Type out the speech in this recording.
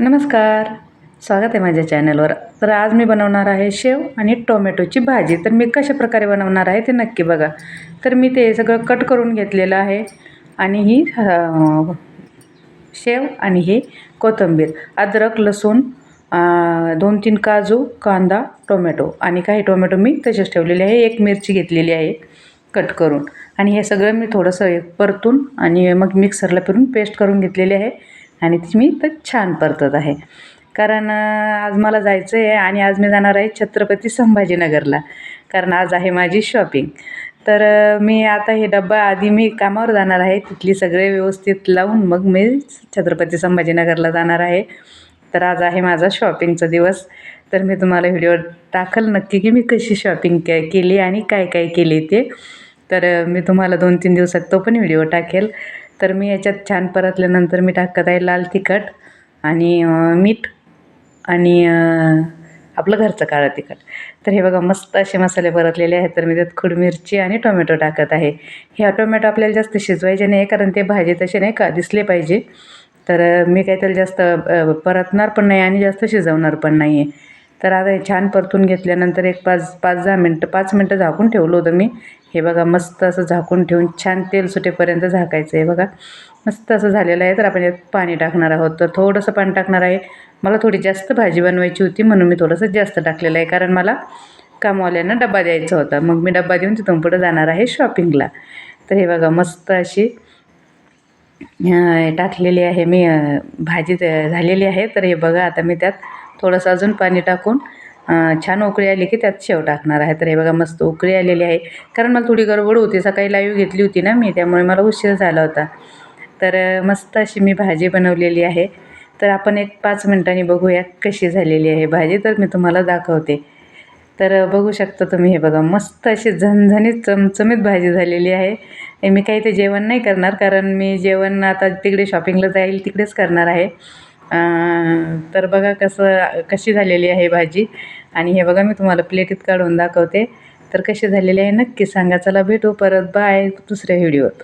नमस्कार. स्वागत आहे माझ्या चॅनलवर. तर आज मी बनवणार आहे शेव आणि टोमॅटोची भाजी. तर मी कशा प्रकारे बनवणार आहे ते नक्की बघा. तर मी ते सगळं कट करून घेतलेलं आहे आणि ही शेव आणि हे कोथिंबीर अद्रक लसूण दोन तीन काजू कांदा टोमॅटो आणि काही टोमॅटो मी तसेच ठेवलेले आहे. एक मिरची घेतलेली आहे कट करून. आणि हे सगळं मी थोडंसं एक परतून आणि मग मिक्सरला फिरून पेस्ट करून घेतलेले आहे. आणि ती मी तर छान परतत आहे. कारण आज मला जायचं आहे आणि आज मी जाणार आहे छत्रपती संभाजीनगरला. कारण आज आहे माझी शॉपिंग. तर मी आता हे डब्बा आधी मी कामावर जाणार आहे. तिथली सगळे व्यवस्थित लावून मग मी छत्रपती संभाजीनगरला जाणार आहे. तर आज आहे माझा शॉपिंगचा दिवस. तर मी तुम्हाला व्हिडिओ टाकल नक्की की मी कशी शॉपिंग के केली आणि काय काय केली ते. तर मी तुम्हाला दोन तीन दिवसात तो पण व्हिडिओ टाकेल. तर मी याच्यात छान परतल्यानंतर मी टाकत आहे लाल तिखट आणि मीठ आणि आपलं घरचं काळं तिखट. तर हे बघा मस्त असे मसाले परतलेले आहेत. तर मी त्यात खुड मिरची आणि टोमॅटो टाकत आहे. ह्या टोमॅटो आपल्याला जास्त शिजवायचे नाही कारण ते भाजी तसे नाही का दिसले पाहिजे. तर मी काही त्याला जास्त परतणार पण नाही आणि जास्त शिजवणार पण नाही आहे तर आता हे छान परतून घेतल्यानंतर एक पाच पाच दहा मिनटं पाच मिनटं झाकून ठेवलं होतं मी. हे बघा मस्त असं झाकून ठेवून छान तेल सुटेपर्यंत झाकायचं आहे बघा. मस्त असं झालेलं आहे तर आपण यात पाणी टाकणार आहोत. तर थोडंसं पाणी टाकणार आहे. मला थोडी जास्त भाजी बनवायची होती म्हणून मी थोडंसं जास्त टाकलेलं आहे. कारण मला कामवाल्यांना डबा द्यायचा होता. मग मी डबा देऊन तिथून पुढं जाणार आहे शॉपिंगला. तर हे बघा मस्त अशी टाकलेली आहे. मी भाजी झालेली आहे. तर हे बघा आता मी त्यात थोडंसं अजून पाणी टाकून छान उकळी आली की त्यात शेव टाकणार आहे. तर हे बघा मस्त उकळी आलेली आहे. कारण मला थोडी गडबड होती. सकाळी लाईव्ह घेतली होती ना मी त्यामुळे मला उशीर झाला होता. तर मस्त अशी मी भाजी बनवलेली आहे. तर आपण एक पाच मिनटांनी बघूया कशी झालेली आहे भाजी. तर मी तुम्हाला दाखवते. तर बघू शकता तुम्ही हे बघा मस्त अशी झणझणीत चमचमीत भाजी झालेली आहे. मी काही ते जेवण नाही करणार कारण मी जेवण आता तिकडे शॉपिंगला जाईल तिकडेच करणार आहे. तर बघा कसं कशी झालेली आहे भाजी. आणि हे बघा मी तुम्हाला प्लेटीत काढून दाखवते. तर कशी झालेली आहे नक्की सांगा. चला भेटू परत. बाय दुसऱ्या व्हिडिओत